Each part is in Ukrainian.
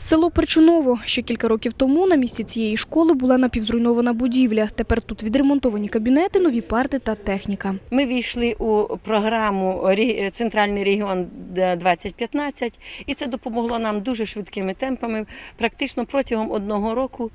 Село Перчуново. Ще кілька років тому на місці цієї школи була напівзруйнована будівля. Тепер тут відремонтовані кабінети, нові парти та техніка. Ми війшли у програму Центральний регіон 2015, і це допомогло нам дуже швидкими темпами, практично протягом одного року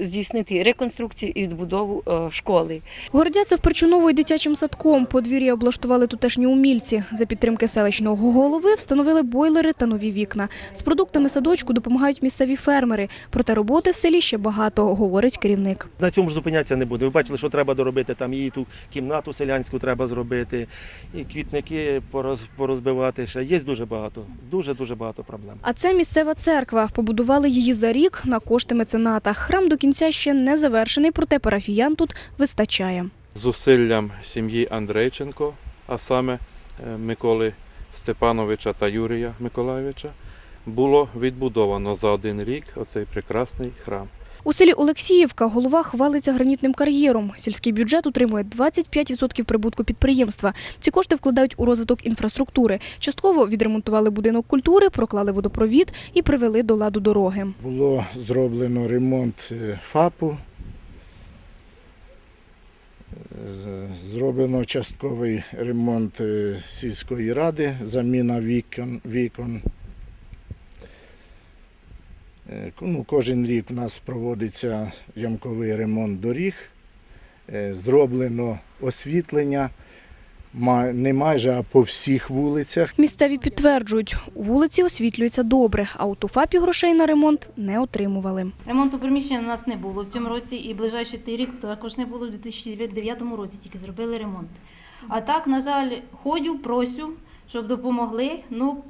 здійснити реконструкцію і відбудову е, школи. Городяться в Перчуново і дитячим садком. Подвір'я облаштували тутешні умільці. За підтримки селищного голови встановили бойлери та нові вікна. З продуктами садочку допомагають місцеві фермери. Проте роботи в селі ще багато, говорить керівник. На цьому ж зупинятися не буде. Ви бачили, що треба доробити там і ту кімнату селянську треба зробити, і квітники пороз- порозбивати. Ще є дуже багато, дуже дуже багато проблем. А це місцева церква. Побудували її за рік на кошти мецената. Храм до кінця ще не завершений, проте парафіян тут вистачає. зусиллям сім'ї Андрейченко, а саме е, Миколи Степановича та Юрія Миколайовича, було відбудовано за один рік оцей прекрасний храм. У селі Олексіївка голова хвалиться гранітним кар'єром. Сільський бюджет утримує 25% прибутку підприємства. Ці кошти вкладають у розвиток інфраструктури. Частково відремонтували будинок культури, проклали водопровід і привели до ладу дороги. Було зроблено ремонт е, ФАПу. Зроблено частковий ремонт е, сільської ради, заміна вікон. вікон. Е, Ну, кожен рік у нас проводиться ямковий ремонт доріг. Е, Зроблено освітлення не майже, а по всіх вулицях. Місцеві підтверджують, вулиці освітлюються добре, а у ТУФАПі грошей на ремонт не отримували. Ремонту приміщення у нас не було в цьому році, і ближайший той рік також не було. У 2009 році тільки зробили ремонт. А так, на жаль, ходю, просю, щоб допомогли. Ну,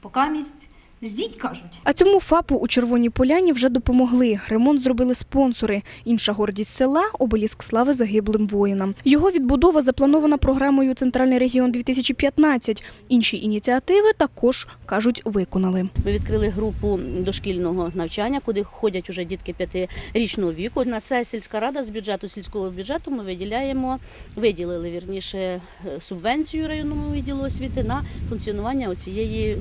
поки місць ждіть, кажуть. А цьому ФАПу у Червоній Поляні вже допомогли. Ремонт зробили спонсори. Інша гордість села – обеліск слави загиблим воїнам. Його відбудова запланована програмою «Центральний регіон 2015». Інші ініціативи також, кажуть, виконали. Ми відкрили групу дошкільного навчання, куди ходять уже дітки п'ятирічного віку. На це сільська рада з бюджету сільського бюджету ми виділяємо, виділили вірніше е, субвенцію районному відділу освіти на функціонування цієї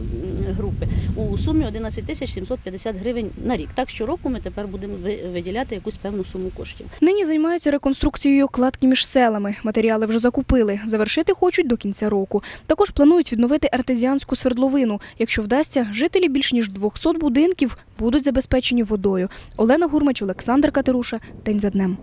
групи у сумі 11 тисяч 750 гривень на рік. Так щороку ми тепер будемо виділяти якусь певну суму коштів. Нині займаються реконструкцією кладки між селами. Матеріали вже закупили. Завершити хочуть до кінця року. Також планують відновити артезіанську свердловину. Якщо вдасться, жителі більш ніж 200 будинків будуть забезпечені водою. Олена Гурмач, Олександр Катеруша. День за днем.